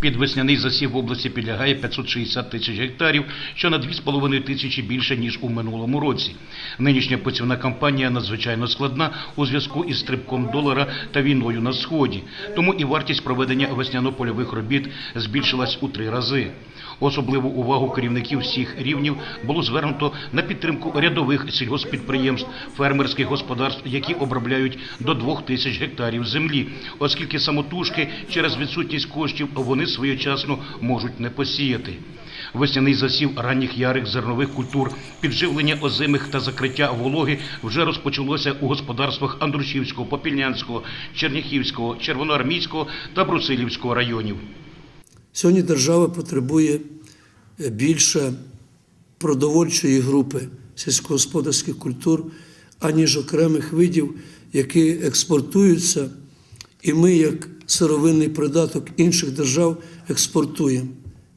Під весняний засів в області підлягає 560 тисяч гектарів, що на 2,5 тисячі більше, ніж у минулому році. Нинішня посівна кампанія надзвичайно складна у зв'язку із стрибком долара та війною на Сході. Тому і вартість проведення весняно-польових робіт збільшилась у три рази. Особливу увагу керівників всіх рівнів було звернуто на підтримку рядових сільгоспідприємств, фермерських господарств, які обробляють до двох тисяч гектарів землі, оскільки самотужки через відсутність коштів вони своєчасно можуть не посіяти. Весняний засів ранніх ярих зернових культур, підживлення озимих та закриття вологи вже розпочалося у господарствах Андрушівського, Попільнянського, Черняхівського, Червоноармійського та Брусилівського районів. Сьогодні держава потребує е, більше продовольчої групи сільськогосподарських культур, аніж окремих видів, які експортуються, і ми, як сировинний придаток інших держав, експортуємо,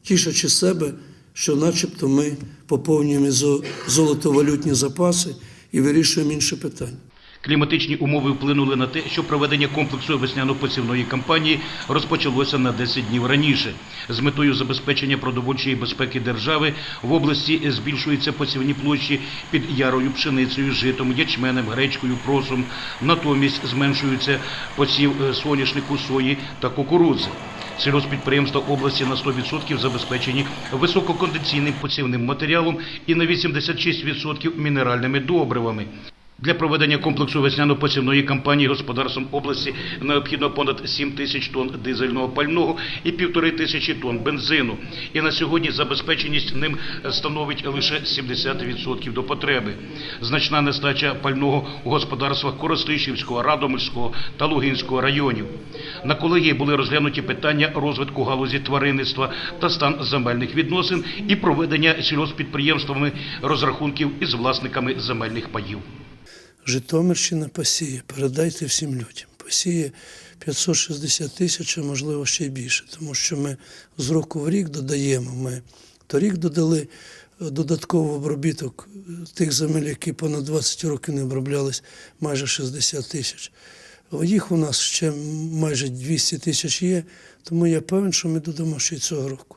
тішачи себе, що начебто ми поповнюємо золотовалютні запаси і вирішуємо інші питання. Кліматичні умови вплинули на те, що проведення комплексу весняно-посівної кампанії розпочалося на 10 днів раніше. З метою забезпечення продовольчої безпеки держави в області збільшуються посівні площі під ярою пшеницею, житом, ячменем, гречкою, просом. Натомість зменшується посів е, соняшнику, сої та кукурудзи. Сільгоспідприємства області на 100% забезпечені висококондиційним посівним матеріалом і на 86% мінеральними добривами. Для проведення комплексу весняно-посівної кампанії господарством області необхідно понад 7 тисяч тонн дизельного пального і півтори тисячі тонн бензину. І на сьогодні забезпеченість ним становить лише 70% до потреби. Значна нестача пального у господарствах Коростишівського, Радомирського та Лугинського районів. На колегії були розглянуті питання розвитку галузі тваринництва та стан земельних відносин і проведення сільгоспідприємствами розрахунків із власниками земельних паїв. Житомирщина посіє, передайте всім людям. Посіє 560 тисяч, а можливо ще й більше, тому що ми з року в рік додаємо. Ми торік додали е, додатково обробіток е, тих земель, які понад 20 років не оброблялись, майже 60 тисяч. Їх у нас ще майже 200 тисяч є, тому я певен, що ми додамо ще й цього року.